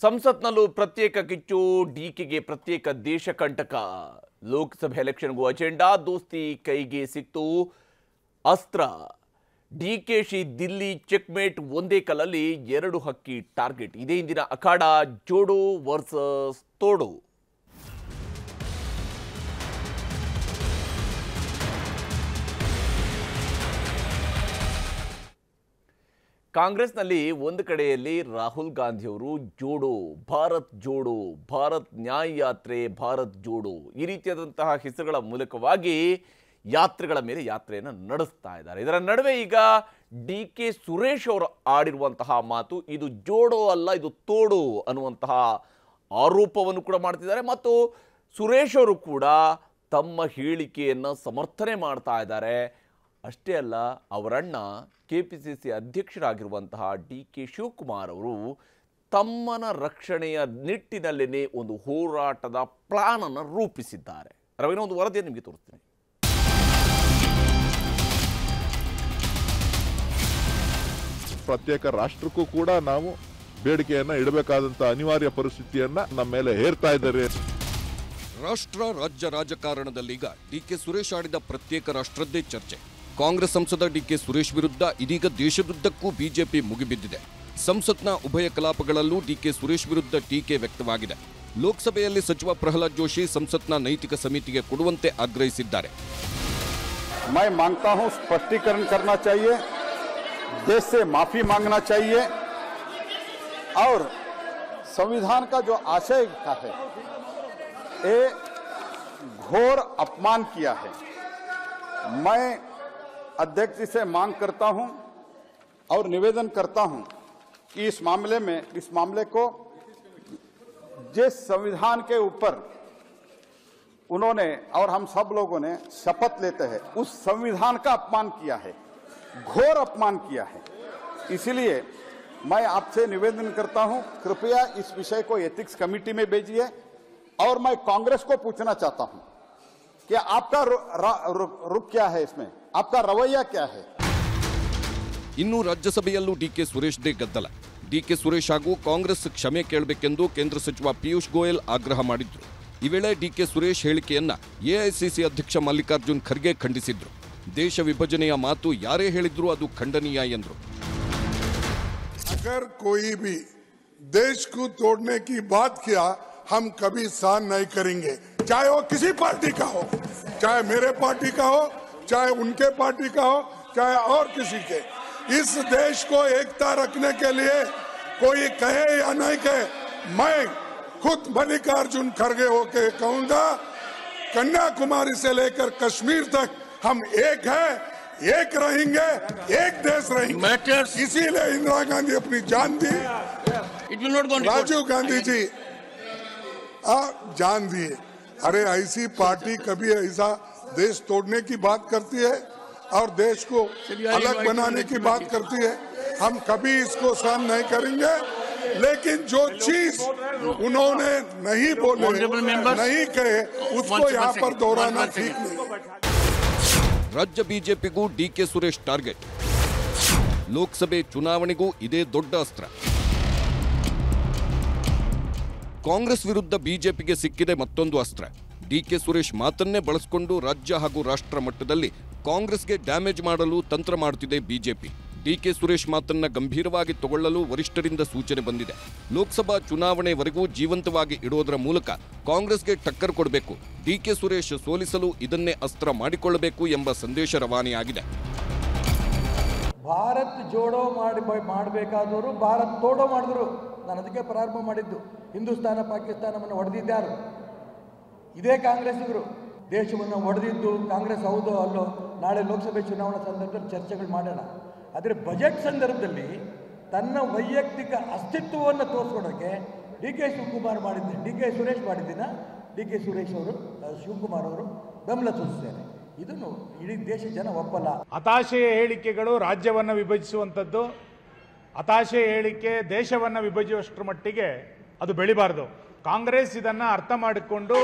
ಸಂಸತ್ನಲ್ಲೂ ಪ್ರತ್ಯೇಕ ಕಿಚ್ಚು ಡಿಕೆಗೆ ಪ್ರತ್ಯೇಕ ದೇಶ ಕಂಟಕ. ಲೋಕಸಭೆ ಎಲೆಕ್ಷನ್ಗೂ ಅಜೆಂಡಾ, ದೋಸ್ತಿ ಕೈಗೆ ಸಿಕ್ತು ಅಸ್ತ್ರ. ಡಿಕೆಶಿ ದಿಲ್ಲಿ ಚೆಕ್ಮೇಟ್ ಒಂದೇ ಕಲ್ಲಲ್ಲಿ ಎರಡು ಹಕ್ಕಿ ಟಾರ್ಗೆಟ್. ಇದೇ ಇಂದಿನ ಅಖಾಡ ಜೋಡೋ ವರ್ಸಸ್ ತೋಡು. ಕಾಂಗ್ರೆಸ್ನಲ್ಲಿ ಒಂದು ಕಡೆಯಲ್ಲಿ ರಾಹುಲ್ ಗಾಂಧಿಯವರು ಜೋಡೋ, ಭಾರತ್ ಜೋಡೋ, ಭಾರತ್ ನ್ಯಾಯ ಯಾತ್ರೆ, ಭಾರತ್ ಜೋಡೋ ಈ ರೀತಿಯಾದಂತಹ ಹೆಸರುಗಳ ಮೂಲಕವಾಗಿ ಯಾತ್ರೆಗಳ ಮೇಲೆ ಯಾತ್ರೆಯನ್ನು ನಡೆಸ್ತಾ ಇದ್ದಾರೆ. ಇದರ ನಡುವೆ ಈಗ ಡಿ ಕೆ ಸುರೇಶ್ ಅವರು ಆಡಿರುವಂತಹ ಮಾತು, ಇದು ಜೋಡೋ ಅಲ್ಲ, ಇದು ತೋಡು ಅನ್ನುವಂತಹ ಆರೋಪವನ್ನು ಕೂಡ ಮಾಡ್ತಿದ್ದಾರೆ. ಮತ್ತು ಸುರೇಶ್ ಅವರು ಕೂಡ ತಮ್ಮ ಹೇಳಿಕೆಯನ್ನು ಸಮರ್ಥನೆ ಮಾಡ್ತಾ ಇದ್ದಾರೆ. ಅಷ್ಟೇ ಅಲ್ಲ ಅವರಣ್ಣ ಕೆ ಪಿ ಸಿ ಸಿ ಅಧ್ಯಕ್ಷರಾಗಿರುವಂತಹ ಡಿ ಕೆ ಶಿವಕುಮಾರ್ ಅವರು ತಮ್ಮನ ರಕ್ಷಣೆಯ ನಿಟ್ಟಿನಲ್ಲೇ ಒಂದು ಹೋರಾಟದ ಪ್ಲಾನ್ ಅನ್ನು ರೂಪಿಸಿದ್ದಾರೆ. ರವೀನ ಒಂದು ವರದಿ ನಿಮಗೆ ತೋರಿಸ್ತೀನಿ. ಪ್ರತ್ಯೇಕ ರಾಷ್ಟ್ರಕ್ಕೂ ಕೂಡ ನಾವು ಬೇಡಿಕೆಯನ್ನ ಇಡಬೇಕಾದಂತ ಅನಿವಾರ್ಯ ಪರಿಸ್ಥಿತಿಯನ್ನ ನಮ್ಮ ಮೇಲೆ ಹೇರ್ತಾ ಇದ್ದಾರೆ. ರಾಷ್ಟ್ರ ರಾಜ್ಯ ರಾಜಕಾರಣದಲ್ಲಿ ರಾಜಕಾರಣದಲ್ಲೀಗ ಡಿಕೆ ಸುರೇಶ್ ಆಡಿದ ಪ್ರತ್ಯೇಕ ರಾಷ್ಟ್ರದ್ದೇ ಚರ್ಚೆ. ಕಾಂಗ್ರೆಸ್ ಸಂಸದ ಡಿಕೆ ಸುರೇಶ್ ವಿರುದ್ಧ ಇದೀಗ ದೇಶದುದ್ದಕ್ಕೂ ಬಿಜೆಪಿ ಮುಗಿಬಿದ್ದಿದೆ ಸಂಸತ್ನ ಉಭಯ ಕಲಾಪಗಳಲ್ಲೂ ಡಿಕೆ ಸುರೇಶ್ ವಿರುದ್ಧ ಟೀಕೆ ವ್ಯಕ್ತವಾಗಿದೆ ಲೋಕಸಭೆಯಲ್ಲಿ ಸಚಿವ ಪ್ರಹ್ಲಾದ್ ಜೋಶಿ ಸಂಸತ್ನ ನೈತಿಕ ಸಮಿತಿಗೆ ಕೊಡುವಂತೆ ಆಗ್ರಹಿಸಿದ್ದಾರೆ मैं मांगता हूं स्पष्टीकरण करना चाहिए देश से माफी मांगना चाहिए और संविधान का जो आशय का है ये घोर अपमान किया है मैं अध्यक्ष जी से मांग करता हूँ और निवेदन करता हूँ कि इस मामले में, इस मामले को जिस संविधान के ऊपर उन्होंने और हम सब लोगों ने शपथ लेते हैं, उस संविधान का अपमान किया है, घोर अपमान किया है। इसलिए मैं आपसे निवेदन करता हूँ, कृपया इस विषय को एथिक्स कमेटी में भेजिए और मैं कांग्रेस को पूछना चाहता हूँ कि आपका रुख क्या है इसमें? आपका रवैया क्या है ಇನ್ನು ರಾಜ್ಯಸಭೆಯಲ್ಲೂ ಡಿಕೆ ಸುರೇಶ್ದೇ ಗದ್ದಲ ಡಿಕೆ ಸುರೇಶ್ ಹಾಗೂ ಕಾಂಗ್ರೆಸ್ ಕ್ಷಮೆ ಕೇಳಬೇಕೆಂದು ಕೇಂದ್ರ ಸಚಿವ ಪಿಯೂಷ್ ಗೋಯಲ್ ಆಗ್ರಹ ಮಾಡಿದ್ರು ಈ ವೇಳೆ ಡಿಕೆ ಸುರೇಶ್ ಹೇಳಿಕೆಯನ್ನ ಎಐಸಿಸಿ ಅಧ್ಯಕ್ಷ ಮಲ್ಲಿಕಾರ್ಜುನ್ ಖರ್ಗೆ ಖಂಡಿಸಿದ್ರು ದೇಶ ವಿಭಜನೆಯ ಮಾತು ಯಾರೇ ಹೇಳಿದ್ರು ಅದು ಖಂಡನೀಯ ಎಂದರು अगर कोई भी देश को तोड़ने की बात किया हम कभी सहन नहीं करेंगे चाहे वो किसी पार्टी का हो चाहे मेरे पार्टी का हो चाहे उनके पार्टी का हो चाहे और किसी के इस देश को एकता रखने के लिए कोई कहे या नहीं कहे मैं खुद मल्लिकार्जुन खड़गे होके कहूँगा कन्याकुमारी से लेकर कश्मीर तक हम एक है एक रहेंगे एक देश रहेंगे Matters. इसीलिए इंदिरा गांधी अपनी जान दी. राजीव गांधी जी आ, जान दिए अरे ऐसी पार्टी कभी ऐसा देश तोड़ने की बात करती है और देश को चलिए, आइए, अलग आइए, बनाने की आइए, बात आइए। करती है हम कभी इसको सहन नहीं करेंगे लेकिन जो चीज उन्होंने नहीं बोले Honorable members. नहीं कहे One उसको second, यहाँ one पर second. दोहराना One ठीक second. नहीं ರಾಜ್ಯ ಬಿಜೆಪಿಗೂ ಡಿಕೆ ಸುರೇಶ್ ಟಾರ್ಗೆಟ್ ಲೋಕಸಭೆ ಚುನಾವಣೆಗೂ ಇದೇ ದೊಡ್ಡ ಅಸ್ತ್ರ ಕಾಂಗ್ರೆಸ್ ವಿರುದ್ಧ ಬಿಜೆಪಿಗೆ ಸಿಕ್ಕಿದೆ ಮತ್ತೊಂದು ಅಸ್ತ್ರ ಡಿಕೆ ಸುರೇಶ್ ಮಾತನ್ನೇ ಬಳಸಿಕೊಂಡು ರಾಜ್ಯ ಹಾಗೂ ರಾಷ್ಟ್ರ ಮಟ್ಟದಲ್ಲಿ ಕಾಂಗ್ರೆಸ್ಗೆ ಡ್ಯಾಮೇಜ್ ಮಾಡಲು ತಂತ್ರ ಮಾಡುತ್ತಿದೆ ಬಿಜೆಪಿ. ಡಿಕೆ ಸುರೇಶ್ ಮಾತನ್ನ ಗಂಭೀರವಾಗಿ ತಗೊಳ್ಳಲು ವರಿಷ್ಠರಿಂದ ಸೂಚನೆ ಬಂದಿದೆ. ಲೋಕಸಭಾ ಚುನಾವಣೆವರೆಗೂ ಜೀವಂತವಾಗಿ ಇಡೋದರ ಮೂಲಕ ಕಾಂಗ್ರೆಸ್ಗೆ ಟಕ್ಕರ್ ಕೊಡಬೇಕು. ಡಿಕೆ ಸುರೇಶ್ ಸೋಲಿಸಲು ಇದನ್ನೇ ಅಸ್ತ್ರ ಮಾಡಿಕೊಳ್ಳಬೇಕು ಎಂಬ ಸಂದೇಶ ರವಾನೆಯಾಗಿದೆ. ಭಾರತ್ ಜೋಡೋ ಮಾಡಿ ಮಾಡಬೇಕಾದವರು ಭಾರತ್ ತೋಡೋ ಮಾಡಿದ್ರು. ನಾನು ಅದಕ್ಕೆ ಪ್ರಾರಂಭ ಮಾಡಿದ್ದು. ಹಿಂದೂಸ್ತಾನ, ಪಾಕಿಸ್ತಾನವನ್ನು ಹೊಡೆದಿದ್ದಾರು ಇದೇ ಕಾಂಗ್ರೆಸ್ಸಿಗರು. ದೇಶವನ್ನು ಒಡೆದಿದ್ದು ಕಾಂಗ್ರೆಸ್ ಹೌದೋ ಅಲ್ಲೋ, ನಾಳೆ ಲೋಕಸಭೆ ಚುನಾವಣಾ ಸಂದರ್ಭದಲ್ಲಿ ಚರ್ಚೆಗಳು ಮಾಡೋಣ. ಆದರೆ ಬಜೆಟ್ ಸಂದರ್ಭದಲ್ಲಿ ತನ್ನ ವೈಯಕ್ತಿಕ ಅಸ್ತಿತ್ವವನ್ನು ತೋರಿಸ್ಕೊಡೋಕ್ಕೆ ಡಿ ಕೆ ಶಿವಕುಮಾರ್ ಮಾಡಿದ್ದೆ, ಡಿ ಕೆ ಸುರೇಶ್ ಮಾಡಿದ್ದೀನ ಡಿ ಕೆ ಸುರೇಶ್ ಅವರು ಶಿವಕುಮಾರ್ ಅವರು ಬೆಂಬಲ ಸೂಚಿಸ್ತಾರೆ ಇದನ್ನು ಇಡೀ ದೇಶ ಜನ ಒಪ್ಪಲ್ಲ. ಹತಾಶೆಯ ಹೇಳಿಕೆಗಳು ರಾಜ್ಯವನ್ನು ವಿಭಜಿಸುವಂಥದ್ದು. ಹತಾಶೆಯ ಹೇಳಿಕೆ ದೇಶವನ್ನು ವಿಭಜಿಸುವಷ್ಟರ ಮಟ್ಟಿಗೆ ಅದು ಬೆಳಿಬಾರ್ದು. ಕಾಂಗ್ರೆಸ್ ಇದನ್ನು ಅರ್ಥ ಮಾಡಿಕೊಂಡು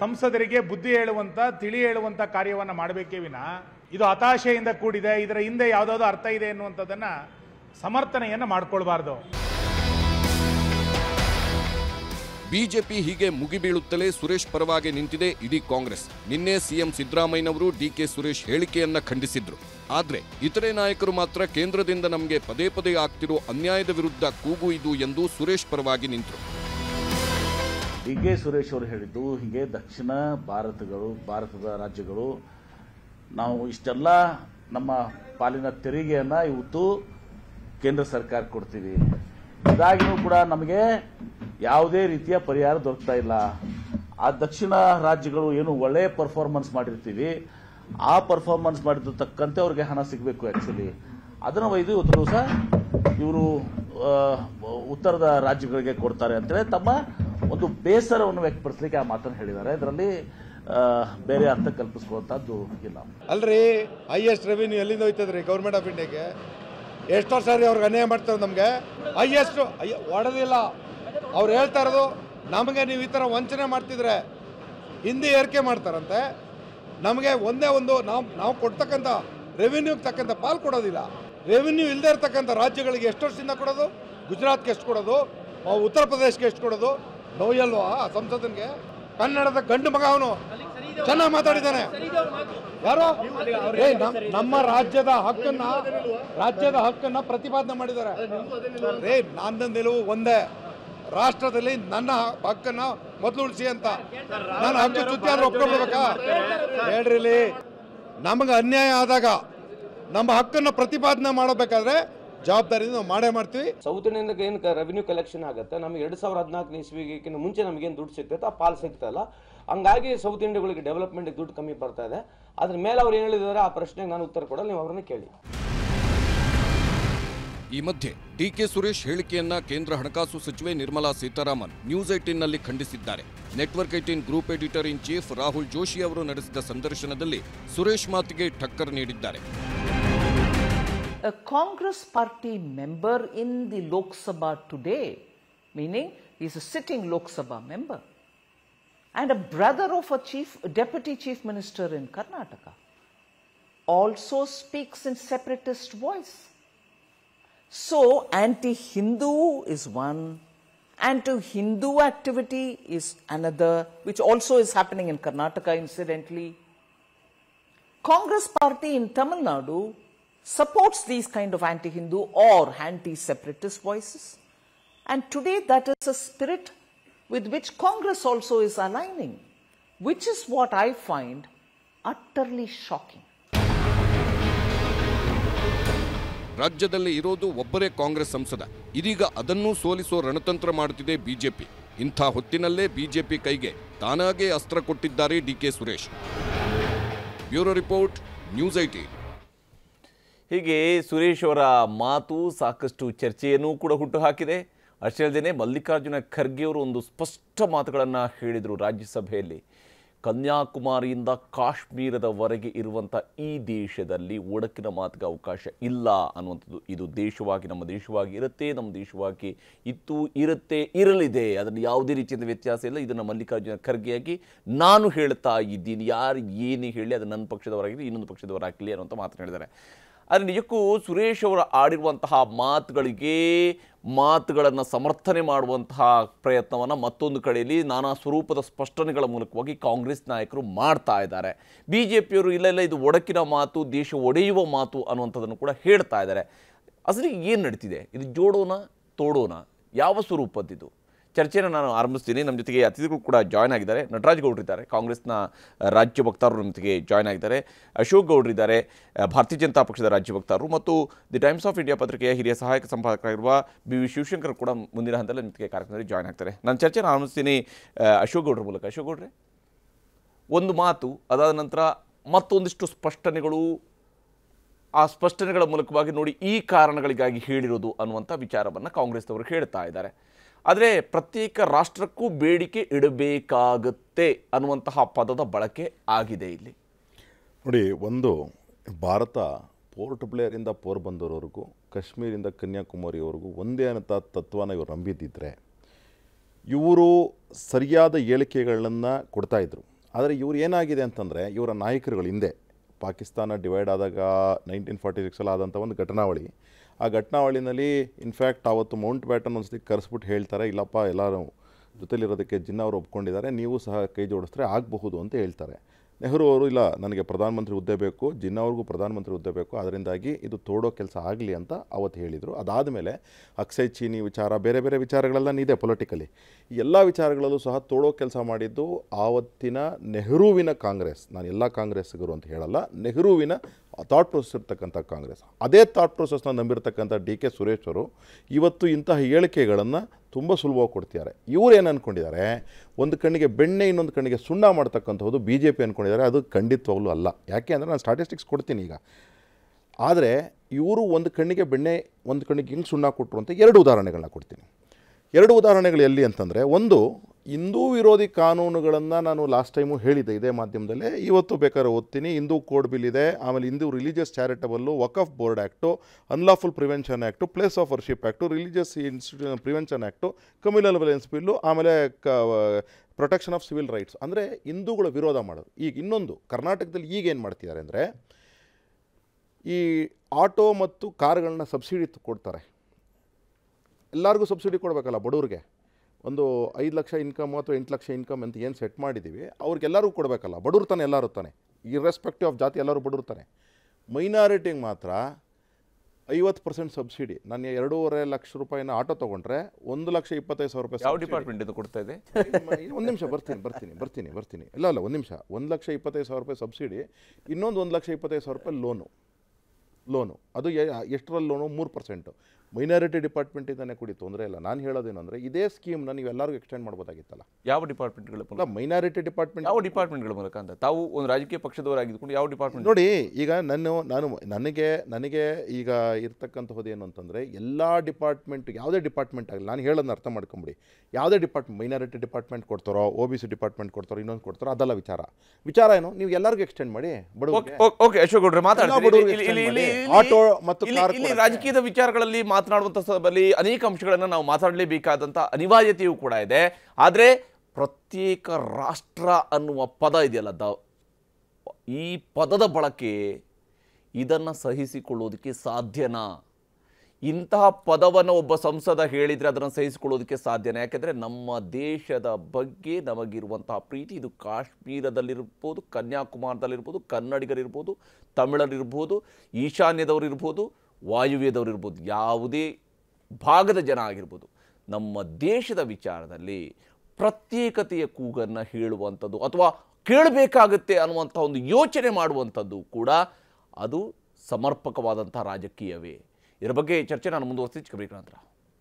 ಸಂಸದರಿಗೆ ಬುದ್ಧಿ ಹೇಳುವಂಥ ತಿಳಿ ಹೇಳುವಂಥ ಕಾರ್ಯವನ್ನು ಮಾಡಬೇಕೇ ವಿನ, ಇದು ಹತಾಶೆಯಿಂದ ಕೂಡಿದೆ, ಇದರ ಹಿಂದೆ ಯಾವುದಾದ್ರು ಅರ್ಥ ಇದೆ ಎನ್ನುವಂಥದ್ದನ್ನು ಸಮರ್ಥನೆಯನ್ನು ಮಾಡ್ಕೊಳ್ಬಾರ್ದು. ಬಿಜೆಪಿ ಹೀಗೆ ಮುಗಿಬೀಳುತ್ತಲೇ ಸುರೇಶ್ ಪರವಾಗಿ ನಿಂತಿದೆ ಇಡೀ ಕಾಂಗ್ರೆಸ್. ನಿನ್ನೆ ಸಿಎಂ ಸಿದ್ದರಾಮಯ್ಯನವರು ಡಿಕೆ ಸುರೇಶ್ ಹೇಳಿಕೆಯನ್ನ ಖಂಡಿಸಿದ್ರು. ಆದರೆ ಇತರೆ ನಾಯಕರು ಮಾತ್ರ ಕೇಂದ್ರದಿಂದ ನಮಗೆ ಪದೇ ಪದೇ ಆಗ್ತಿರೋ ಅನ್ಯಾಯದ ವಿರುದ್ಧ ಕೂಗು ಇದು ಎಂದು ಸುರೇಶ್ ಪರವಾಗಿ ನಿಂತರು. ಡಿ ಕೆ ಸುರೇಶ್ ಅವರು ಹೇಳಿದ್ದು, ಹೀಗೆ ದಕ್ಷಿಣ ಭಾರತಗಳು, ಭಾರತದ ರಾಜ್ಯಗಳು, ನಾವು ಇಷ್ಟೆಲ್ಲ ನಮ್ಮ ಪಾಲಿನ ತೆರಿಗೆಯನ್ನು ಇವತ್ತು ಕೇಂದ್ರ ಸರ್ಕಾರ ಕೊಡ್ತೀವಿ. ಇದಾಗಿಯೂ ಕೂಡ ನಮಗೆ ಯಾವುದೇ ರೀತಿಯ ಪರಿಹಾರ ದೊರಕ್ತಾ ಇಲ್ಲ. ಆ ದಕ್ಷಿಣ ರಾಜ್ಯಗಳು ಏನು ಒಳ್ಳೆಯ ಪರ್ಫಾರ್ಮೆನ್ಸ್ ಮಾಡಿರ್ತೀವಿ, ಆ ಪರ್ಫಾರ್ಮೆನ್ಸ್ ಮಾಡಿದ ತಕ್ಕಂತೆ ಅವ್ರಿಗೆ ಹಣ ಸಿಗಬೇಕು ಆ್ಯಕ್ಚುಲಿ ಅದನ್ನು ಒಯ್ದು ಇವತ್ತು ದಿವಸ ಇವರು ಉತ್ತರದ ರಾಜ್ಯಗಳಿಗೆ ಕೊಡ್ತಾರೆ ಅಂತೇಳಿ ತಮ್ಮ ಒಂದು ಬೇಸರವನ್ನು ವ್ಯಕ್ತಪಡಿಸಲಿಕ್ಕೆ ಆ ಮಾತನ್ನು ಹೇಳಿದ್ದಾರೆ. ಇದರಲ್ಲಿ ಬೇರೆ ಅರ್ಥ ಕಲ್ಪಿಸ್ಕೊಳ್ಳುವಂಥದ್ದು ಇಲ್ಲ. ಅಲ್ರಿ ಹೈಯೆಸ್ಟ್ ರೆವಿನ್ಯೂ ಎಲ್ಲಿಂದ ಹೋಯ್ತದ್ರಿ ಗೌರ್ಮೆಂಟ್ ಆಫ್ ಇಂಡಿಯಾಗೆ ಎಷ್ಟೋ ಸಾರಿ ಅವ್ರಿಗೆ ಅನ್ಯಾಯ ಮಾಡ್ತಾರೆ ನಮಗೆ? ಹೈಯೆಸ್ಟ್ ಒಡೆದಿಲ್ಲ ಅವ್ರು ಹೇಳ್ತಾ ಇರೋದು, ನಮಗೆ ನೀವು ಈ ಥರ ವಂಚನೆ ಮಾಡ್ತಿದ್ರೆ ಹಿಂದಿ ಏರಿಕೆ ಮಾಡ್ತಾರಂತೆ. ನಮಗೆ ಒಂದೇ ಒಂದು, ನಾವು ನಾವು ಕೊಡ್ತಕ್ಕಂಥ ರೆವಿನ್ಯೂಗೆ ತಕ್ಕಂಥ ಪಾಲು ಕೊಡೋದಿಲ್ಲ. ರೆವಿನ್ಯೂ ಇಲ್ಲದೆ ಇರ್ತಕ್ಕಂಥ ರಾಜ್ಯಗಳಿಗೆ ಎಷ್ಟು ವರ್ಷದಿಂದ ಕೊಡೋದು? ಗುಜರಾತ್ಗೆ ಎಷ್ಟು ಕೊಡೋದು? ಉತ್ತರ ಪ್ರದೇಶಕ್ಕೆ ಎಷ್ಟು ಕೊಡೋದು? ನೋಯಲ್ವಾ ಸಂಸದನ್ಗೆ? ಕನ್ನಡದ ಗಂಡು ಮಗ ಅವನು. ಚೆನ್ನಾಗಿ ಮಾತಾಡಿದ್ದಾನೆ. ಯಾರು? ನಮ್ಮ ರಾಜ್ಯದ ಹಕ್ಕನ್ನ ರಾಜ್ಯದ ಹಕ್ಕನ್ನ ಪ್ರತಿಪಾದನೆ ಮಾಡಿದ್ದಾರೆ. ರೇ ನನ್ನ ನಿಲುವು ಒಂದೇ. ರಾಷ್ಟ್ರದಲ್ಲಿ ನನ್ನ ಹಕ್ಕನ್ನ ಮೊದಲು ಉಳಿಸಿ ಅಂತ. ನಾನು ಹಕ್ಕು ಚುತ್ತಿ ಆದ್ರೂ ಒಪ್ಕೊಳ್ಬೇಕಾ? ಹೇಳ್ರಿಲಿ ನಮಗೆ ಅನ್ಯಾಯ ಆದಾಗ ನಮ್ಮ ಹಕ್ಕನ್ನ ಪ್ರತಿಪಾದನೆ ಮಾಡಬೇಕಾದ್ರೆ ಜವಾಬ್ದಾರಿಯಿಂದ ನಾವು ಮಾಡೇ ಮಾಡ್ತೀವಿ. ಸೌತ್ ಇಂಡಿಯನ್ ಏನು ರೆವಿನ್ಯೂ ಕಲೆಕ್ಷನ್ ಆಗುತ್ತೆ ನಮಗೆ ಎರಡು ಸಾವಿರದ ಹದಿನಾಲ್ಕನೇ ಇಸ್ವಿಗಿಂತ ಮುಂಚೆ ನಮಗೇನು ದುಡ್ಡು ಸಿಗ್ತೈತೆ ಆ ಪಾಲ್ ಸಿಗ್ತಲ್ಲ ಹಂಗಾಗಿ ಸೌತ್ ಇಂಡಿಯಾಗಳಿಗೆ ಡೆವಲಪ್ಮೆಂಟ್ಗೆ ದುಡ್ಡು ಕಮ್ಮಿ ಬರ್ತಾ ಇದೆ. ಅದ್ರ ಮೇಲೆ ಅವ್ರು ಏನು ಹೇಳಿದಾರೆ ಆ ಪ್ರಶ್ನೆಗೆ ನಾನು ಉತ್ತರ ಕೊಡಲ್ಲ ನೀವು ಅವ್ರನ್ನ ಕೇಳಿ. ಈ ಮಧ್ಯೆ ಡಿಕೆ ಸುರೇಶ್ ಹೇಳಿಕೆಯನ್ನ ಕೇಂದ್ರ ಹಣಕಾಸು ಸಚಿವೆ ನಿರ್ಮಲಾ ಸೀತಾರಾಮನ್ ನ್ಯೂಸ್ ಏಟೀನ್ನಲ್ಲಿ ಖಂಡಿಸಿದ್ದಾರೆ. Network eighteen group editor in chief Rahul Joshi ಅವರು ನಡೆಸಿದ ಸಂದರ್ಶನದಲ್ಲಿ ಸುರೇಶ್ ಮಾತಿಗೆ ಟಕ್ಕರ್ ನೀಡಿದ್ದಾರೆ. A Congress party member in the Lok Sabha today, meaning he's a sitting Lok Sabha member, and a brother of a chief, deputy chief minister in Karnataka, also speaks in separatist voice. So, anti-Hindu is one, anti-Hindu activity is another, which also is happening in Karnataka, incidentally. Congress party in Tamil Nadu supports these kind of anti-Hindu or anti-separatist voices. And today that is a spirit with which Congress also is aligning, which is what I find utterly shocking. ರಾಜ್ಯದಲ್ಲಿ ಇರೋದು ಒಬ್ಬರೇ ಕಾಂಗ್ರೆಸ್ ಸಂಸದ ಇದೀಗ ಅದನ್ನೂ ಸೋಲಿಸೋ ರಣತಂತ್ರ ಮಾಡುತ್ತಿದೆ BJP ಇಂಥ ಹೊತ್ತಿನಲ್ಲೇ BJP ಕೈಗೆ ತಾನಾಗೇ ಅಸ್ತ್ರ ಕೊಟ್ಟಿದ್ದಾರೆ DK Suresh bureau report news IT ಹೀಗೆ ಸುರೇಶ್ ಅವರ ಮಾತು ಸಾಕಷ್ಟು ಚರ್ಚೆಯನ್ನು ಕೂಡ ಹುಟ್ಟುಹಾಕಿದೆ. ಅಷ್ಟೇ ಅಲ್ಲದೆ ಮಲ್ಲಿಕಾರ್ಜುನ ಖರ್ಗೆ ಅವರು ಒಂದು ಸ್ಪಷ್ಟ ಮಾತುಗಳನ್ನು ಹೇಳಿದರು ರಾಜ್ಯಸಭೆಯಲ್ಲಿ. ಕನ್ಯಾಕುಮಾರಿಯಿಂದ ಕಾಶ್ಮೀರದವರೆಗೆ ಇರುವಂಥ ಈ ದೇಶದಲ್ಲಿ ಒಡಕಿನ ಮಾತಿಗೆ ಅವಕಾಶ ಇಲ್ಲ ಅನ್ನುವಂಥದ್ದು. ಇದು ದೇಶವಾಗಿ, ನಮ್ಮ ದೇಶವಾಗಿ ಇರುತ್ತೆ, ನಮ್ಮ ದೇಶವಾಗಿ ಇತ್ತು, ಇರುತ್ತೆ, ಇರಲಿದೆ. ಅದರಲ್ಲಿ ಯಾವುದೇ ರೀತಿಯಿಂದ ವ್ಯತ್ಯಾಸ ಇಲ್ಲ. ಇದನ್ನು ಮಲ್ಲಿಕಾರ್ಜುನ ಖರ್ಗೆಯಾಗಿ ನಾನು ಹೇಳ್ತಾ ಇದ್ದೀನಿ. ಯಾರು ಏನೇ ಹೇಳಿ ಅದು ನನ್ನ ಪಕ್ಷದವರಾಗಿದೆ ಇನ್ನೊಂದು ಪಕ್ಷದವರಾಗಲಿ ಅನ್ನುವಂಥ ಮಾತನಾಡಿದ್ದಾರೆ ಆದರೆ ನಿಜಕ್ಕೂ ಸುರೇಶ್ ಅವರು ಆಡಿರುವಂತಹ ಮಾತುಗಳಿಗೆ ಮಾತುಗಳನ್ನು ಸಮರ್ಥನೆ ಮಾಡುವಂತಹ ಪ್ರಯತ್ನವನ್ನು ಮತ್ತೊಂದು ಕಡೆಯಲ್ಲಿ ನಾನಾ ಸ್ವರೂಪದ ಸ್ಪಷ್ಟನೆಗಳ ಮೂಲಕವಾಗಿ ಕಾಂಗ್ರೆಸ್ ನಾಯಕರು ಮಾಡ್ತಾ ಇದ್ದಾರೆ. ಬಿ ಜೆ ಪಿಯವರು ಇಲ್ಲ ಇಲ್ಲ, ಇದು ಒಡಕಿನ ಮಾತು, ದೇಶ ಒಡೆಯುವ ಮಾತು ಅನ್ನುವಂಥದ್ದನ್ನು ಕೂಡ ಹೇಳ್ತಾ ಇದ್ದಾರೆ. ಅಸಲಿಗೆ ಏನು ನಡೀತಿದೆ? ಇದು ಜೋಡೋಣ ತೋಡೋಣ ಯಾವ ಸ್ವರೂಪದ್ದಿದು ಚರ್ಚೆನ ನಾನು ಆರಂಭಿಸ್ತೀನಿ. ನಮ್ಮ ಜೊತೆಗೆ ಅತಿಥಿಗಳು ಕೂಡ ಜಾಯ್ನ್ ಆಗಿದ್ದಾರೆ. ನಟರಾಜ್ ಗೌಡ್ರಿದ್ದಾರೆ ಕಾಂಗ್ರೆಸ್ನ ರಾಜ್ಯ ವಕ್ತಾರರು ನಮ್ಮ ಜೊತೆಗೆ ಜಾಯ್ನ್ ಆಗಿದ್ದಾರೆ. ಅಶೋಕ್ ಗೌಡ್ರಿದ್ದಾರೆ ಇದ್ದಾರೆ. ಭಾರತೀಯ ಜನತಾ ಪಕ್ಷದ ರಾಜ್ಯ ವಕ್ತಾರರು ಮತ್ತು ದಿ ಟೈಮ್ಸ್ ಆಫ್ ಇಂಡಿಯಾ ಪತ್ರಿಕೆಯ ಹಿರಿಯ ಸಹಾಯಕ ಸಂಪಾದಕರಾಗಿರುವ ಬಿ ವಿ ಶಿವಶಂಕರ್ ಕೂಡ ಮುಂದಿನ ಹಂತದಲ್ಲಿ ನಮ್ಮ ಜೊತೆಗೆ ಕಾರ್ಯಕ್ರಮದಲ್ಲಿ ಜಾಯ್ನ್ ಆಗ್ತಾರೆ. ನಾನು ಚರ್ಚೆನ ಆರಂಭಿಸ್ತೀನಿ ಅಶೋಕ್ ಗೌಡ್ರ ಮೂಲಕ. ಅಶೋಕ್ ಗೌಡ್ರೆ, ಒಂದು ಮಾತು, ಅದಾದ ನಂತರ ಮತ್ತೊಂದಿಷ್ಟು ಸ್ಪಷ್ಟನೆಗಳು, ಆ ಸ್ಪಷ್ಟನೆಗಳ ಮೂಲಕವಾಗಿ ನೋಡಿ ಈ ಕಾರಣಗಳಿಗಾಗಿ ಹೇಳಿರೋದು ಅನ್ನುವಂಥ ವಿಚಾರವನ್ನು ಕಾಂಗ್ರೆಸ್ನವರು ಹೇಳ್ತಾ ಇದ್ದಾರೆ. ಆದರೆ ಪ್ರತ್ಯೇಕ ರಾಷ್ಟ್ರಕ್ಕೂ ಬೇಡಿಕೆ ಇಡಬೇಕಾಗುತ್ತೆ ಅನ್ನುವಂತಹ ಪದದ ಬಳಕೆ ಆಗಿದೆ ಇಲ್ಲಿ. ನೋಡಿ, ಒಂದು ಭಾರತ ಪೋರ್ಟ್ ಬ್ಲೇರಿಂದ ಪೋರ್ಬಂದರ್ವರೆಗೂ ಕಾಶ್ಮೀರಿಂದ ಕನ್ಯಾಕುಮಾರಿವರೆಗೂ ಒಂದೇ ಅಂತ ತತ್ವನ ಇವರು ನಂಬಿದ್ದಿದ್ರೆ ಇವರು ಸರಿಯಾದ ಹೇಳಿಕೆಗಳನ್ನು ಕೊಡ್ತಾಯಿದ್ರು ಆದರೆ ಇವ್ರು ಏನಾಗಿದೆ ಅಂತಂದರೆ, ಇವರ ನಾಯಕರುಗಳು ಹಿಂದೆ ಪಾಕಿಸ್ತಾನ ಡಿವೈಡ್ ಆದಾಗ ನೈನ್ಟೀನ್ ಫಾರ್ಟಿ ಸಿಕ್ಸಲ್ಲಿ ಆದಂಥ ಒಂದು ಘಟನಾವಳಿ ಆ ಘಟನಾವಳಿನಲ್ಲಿ ಇನ್ಫ್ಯಾಕ್ಟ್ ಆವತ್ತು ಮೌಂಟ್ ಬ್ಯಾಟನ್ ಒಂದ್ಸತಿ ಕರೆಸ್ಬಿಟ್ಟು ಹೇಳ್ತಾರೆ, ಇಲ್ಲಪ್ಪ, ಎಲ್ಲರೂ ಜೊತೆಲಿರೋದಕ್ಕೆ ಜಿನ್ನಾ ಅವರು ಒಪ್ಕೊಂಡಿದ್ದಾರೆ, ನೀವು ಸಹ ಕೈ ಜೋಡಿಸಿದ್ರೆ ಆಗಬಹುದು ಅಂತ ಹೇಳ್ತಾರೆ. ನೆಹರು ಅವರು, ಇಲ್ಲ, ನನಗೆ ಪ್ರಧಾನಮಂತ್ರಿ ಹುದ್ದೆ ಬೇಕು, ಜಿನ್ನಾ ಅವ್ರಿಗೂ ಪ್ರಧಾನಮಂತ್ರಿ ಹುದ್ದೆ ಬೇಕು, ಅದರಿಂದಾಗಿ ಇದು ತೋಡೋ ಕೆಲಸ ಆಗಲಿ ಅಂತ ಅವತ್ತು ಹೇಳಿದರು. ಅದಾದಮೇಲೆ ಅಕ್ಷಯ್ ಚೀನಿ ವಿಚಾರ, ಬೇರೆ ಬೇರೆ ವಿಚಾರಗಳೆಲ್ಲ ಇದೆ ಪೊಲಿಟಿಕಲಿ ಎಲ್ಲ ವಿಚಾರಗಳಲ್ಲೂ ಸಹ ತೋಡೋ ಕೆಲಸ ಮಾಡಿದ್ದು, ಆವತ್ತಿನ ನೆಹರುವಿನ ಕಾಂಗ್ರೆಸ್, ನಾನು ಎಲ್ಲ ಕಾಂಗ್ರೆಸ್ಸಿಗರು ಅಂತ ಹೇಳಲ್ಲ, ನೆಹರುವಿನ ಥಾಟ್ ಪ್ರೊಸೆಸ್ ಇರ್ತಕ್ಕಂಥ ಕಾಂಗ್ರೆಸ್. ಅದೇ ಥಾಟ್ ಪ್ರೊಸೆಸ್ನ ನಂಬಿರ್ತಕ್ಕಂಥ ಡಿ ಕೆ ಸುರೇಶ್ ಅವರು ಇವತ್ತು ಇಂತಹ ಹೇಳಿಕೆಗಳನ್ನು ತುಂಬ ಸುಲಭವಾಗಿ ಕೊಡ್ತಿದ್ದಾರೆ. ಇವರು ಏನು ಅಂದ್ಕೊಂಡಿದ್ದಾರೆ ಒಂದು ಕಣ್ಣಿಗೆ ಬೆಣ್ಣೆ, ಇನ್ನೊಂದು ಕಣ್ಣಿಗೆ ಸುಣ್ಣ ಮಾಡ್ತಕ್ಕಂಥದ್ದು ಬಿ ಜೆ ಪಿ ಅಂದ್ಕೊಂಡಿದ್ದಾರೆ ಅದು ಖಂಡಿತವಾಗ್ಲೂ ಅಲ್ಲ. ಯಾಕೆ ಅಂದರೆ ನಾನು ಸ್ಟಾಟಿಸ್ಟಿಕ್ಸ್ ಕೊಡ್ತೀನಿ ಈಗ. ಆದರೆ ಇವರು ಒಂದು ಕಣ್ಣಿಗೆ ಬೆಣ್ಣೆ, ಒಂದು ಕಣ್ಣಿಗೆ ಹಿಂಗೆ ಸುಣ್ಣ ಕೊಟ್ಟರು ಅಂತ ಎರಡು ಉದಾಹರಣೆಗಳನ್ನ ಕೊಡ್ತೀನಿ. ಎರಡು ಉದಾಹರಣೆಗಳು ಎಲ್ಲಿ ಅಂತಂದರೆ, ಒಂದು ಹಿಂದೂ ವಿರೋಧಿ ಕಾನೂನುಗಳನ್ನು ನಾನು ಲಾಸ್ಟ್ ಟೈಮು ಹೇಳಿದ್ದೆ, ಇದೇ ಮಾಧ್ಯಮದಲ್ಲಿ. ಇವತ್ತು ಬೇಕಾದ್ರೆ ಓದ್ತೀನಿ. ಹಿಂದೂ ಕೋಡ್ ಬಿಲ್ ಇದೆ. ಆಮೇಲೆ Hindu religious charitable Waqf board act unlawful prevention act place of worship act religious institution prevention act communal violence bill ಆಮೇಲೆ ಕ ಪ್ರೊಟೆಕ್ಷನ್ ಆಫ್ ಸಿವಿಲ್ ರೈಟ್ಸ್ ಅಂದರೆ ಹಿಂದೂಗಳ ವಿರೋಧ ಮಾಡೋದು. ಈಗ ಇನ್ನೊಂದು, ಕರ್ನಾಟಕದಲ್ಲಿ ಈಗ ಏನು ಮಾಡ್ತಿದ್ದಾರೆ ಅಂದರೆ, ಈ ಆಟೋ ಮತ್ತು ಕಾರ್ಗಳನ್ನ ಸಬ್ಸಿಡಿ ಕೊಡ್ತಾರೆ. ಎಲ್ಲರಿಗೂ ಸಬ್ಸಿಡಿ ಕೊಡಬೇಕಲ್ಲ ಬಡವ್ರಿಗೆ. ಒಂದು ಐದು ಲಕ್ಷ ಇನ್ಕಮ್ ಅಥವಾ ಎಂಟು ಲಕ್ಷ ಇನ್ಕಮ್ ಅಂತ ಏನು ಸೆಟ್ ಮಾಡಿದ್ದೀವಿ ಅವ್ರಿಗೆಲ್ಲರೂ ಕೊಡಬೇಕಲ್ಲ ಬಡವ್ರು ತಾನೆ ಎಲ್ಲರೂ ತಾನೆ. ಇರ್ರೆಸ್ಪೆಕ್ಟಿವ್ ಆಫ್ ಜಾತಿ ಎಲ್ಲರೂ ಬಡವ್ರು ತಾನೆ. ಮೈನಾರಿಟಿಗೆ ಮಾತ್ರ ಐವತ್ತು ಪರ್ಸೆಂಟ್ ಸಬ್ಸಿಡಿ ನಾನು ಎರಡೂವರೆ ಲಕ್ಷ ರೂಪಾಯಿನ ಆಟೋ ತೊಗೊಂಡ್ರೆ ಒಂದು ಲಕ್ಷ ಇಪ್ಪತ್ತೈದು ಸಾವಿರ ರೂಪಾಯಿ ಯಾವ. ಡಿಪಾರ್ಟ್ಮೆಂಟ್ ಇದು ಕೊಡ್ತಾ ಇದೆ? ಒಂದು ನಿಮಿಷ ಬರ್ತೀನಿ ಬರ್ತೀನಿ ಬರ್ತೀನಿ ಬರ್ತೀನಿ. ಇಲ್ಲ ಅಲ್ಲ ಒಂದು ನಿಮಿಷ. ಒಂದು ಲಕ್ಷ ಇಪ್ಪತ್ತೈದು ಸಾವಿರ ರೂಪಾಯಿ ಸಬ್ಸಿಡಿ ಇನ್ನೊಂದು ಒಂದು ಲಕ್ಷ ಇಪ್ಪತ್ತೈದು ಸಾವಿರ ರೂಪಾಯಿ ಲೋನು ಲೋನು ಅದು ಎಷ್ಟರಲ್ಲಿ ಲೋನು ಮೂರು ಪರ್ಸೆಂಟು ಮೈನಾರಿಟಿ ಡಿಪಾರ್ಟ್ಮೆಂಟಿಂದನೇ ಕೊಡಿ ತೊಂದರೆ ಇಲ್ಲ. ನಾನು ಹೇಳೋದೇನು ಅಂದರೆ ಇದೇ ಸ್ಕೀಮ್ನ ನೀವು ಎಲ್ಲರಿಗೂ ಎಕ್ಸ್ಟೆಂಡ್ ಮಾಡ್ಬೋದಾಗಿತ್ತಲ್ಲ? ಯಾವ ಡಿಪಾರ್ಟ್ಮೆಂಟ್ಗಳ ಮೈನಾರಿಟಿ ಡಿಪಾರ್ಟ್ಮೆಂಟ್ ಯಾವ ಡಿಪಾರ್ಟ್ಮೆಂಟ್ಗಳ ಮೂಲಕ ಅಂತ? ತಾವು ಒಂದು ರಾಜಕೀಯ ಪಕ್ಷದವರಾಗಿದ್ಕೊಂಡು ಯಾವ ಡಿಪಾರ್ಟ್ಮೆಂಟ್ ನೋಡಿ ಈಗ ನಾನು ನಾನು ನನಗೆ ನನಗೆ ಈಗ ಇರ್ತಕ್ಕಂಥದ್ದು ಏನು ಅಂತಂದರೆ ಎಲ್ಲ ಡಿಪಾರ್ಟ್ಮೆಂಟ್ ಯಾವುದೇ ಡಿಪಾರ್ಟ್ಮೆಂಟ್ ಆಗಲಿ ನಾನು ಹೇಳೋದನ್ನ ಅರ್ಥ ಮಾಡ್ಕೊಂಬಿಡಿ. ಯಾವುದೇ ಡಿಪಾರ್ಟ್ಮೆಂಟ್ ಮೈನಾರಿಟಿ ಡಿಪಾರ್ಟ್ಮೆಂಟ್ ಕೊಡ್ತಾರೋ ಓ ಬಿ ಸಿ ಡಿಪಾರ್ಟ್ಮೆಂಟ್ ಕೊಡ್ತಾರೋ ಇನ್ನೊಂದು ಕೊಡ್ತಾರೋ ಅದೆಲ್ಲ ವಿಚಾರ. ವಿಚಾರ ಏನು? ನೀವು ಎಲ್ಲರಿಗೂ ಎಕ್ಸ್ಟೆಂಡ್ ಮಾಡಿ ಬಡವರು ಓಕೆ ಅಶೋಕ್ ಗೌಡ್ರೆ ಮಾತಾಡಿ ಆಟೋ ಮತ್ತು ರಾಜಕೀಯದ ವಿಚಾರಗಳಲ್ಲಿ ಮಾತನಾಡುವಂಥ ಸಂದರ್ಭದಲ್ಲಿ ಅನೇಕ ಅಂಶಗಳನ್ನು ನಾವು ಮಾತಾಡಲೇಬೇಕಾದಂಥ ಅನಿವಾರ್ಯತೆಯೂ ಕೂಡ ಇದೆ. ಆದರೆ ಪ್ರತ್ಯೇಕ ರಾಷ್ಟ್ರ ಅನ್ನುವ ಪದ ಇದೆಯಲ್ಲ ದ, ಈ ಪದದ ಬಳಕೆ ಇದನ್ನು ಸಹಿಸಿಕೊಳ್ಳೋದಕ್ಕೆ ಸಾಧ್ಯನಾ? ಇಂತಹ ಪದವನ್ನು ಒಬ್ಬ ಸಂಸದ ಹೇಳಿದರೆ ಅದನ್ನು ಸಹಿಸಿಕೊಳ್ಳೋದಕ್ಕೆ ಸಾಧ್ಯನೇ? ಯಾಕೆಂದರೆ ನಮ್ಮ ದೇಶದ ಬಗ್ಗೆ ನಮಗಿರುವಂತಹ ಪ್ರೀತಿ ಇದು ಕಾಶ್ಮೀರದಲ್ಲಿರ್ಬೋದು, ಕನ್ಯಾಕುಮಾರದಲ್ಲಿರ್ಬೋದು, ಕನ್ನಡಿಗರಿರ್ಬೋದು, ತಮಿಳರಿರ್ಬೋದು, ಈಶಾನ್ಯದವರಿರ್ಬೋದು ವಾಯುವ್ಯದವರಿರ್ಬೋದು, ಯಾವುದೇ ಭಾಗದ ಜನ ಆಗಿರ್ಬೋದು, ನಮ್ಮ ದೇಶದ ವಿಚಾರದಲ್ಲಿ ಪ್ರತ್ಯೇಕತೆಯ ಕೂಗನ್ನು ಹೇಳುವಂಥದ್ದು ಅಥವಾ ಕೇಳಬೇಕಾಗುತ್ತೆ ಅನ್ನುವಂಥ ಒಂದು ಯೋಚನೆ ಮಾಡುವಂಥದ್ದು ಕೂಡ ಅದು ಸಮರ್ಪಕವಾದಂಥ ರಾಜಕೀಯವೇ. ಇದರ ಬಗ್ಗೆ ಚರ್ಚೆ ನಾನು ಮುಂದುವರಿಸಿ ಚಿಕ್ಕಬೀರ ನಂತರ.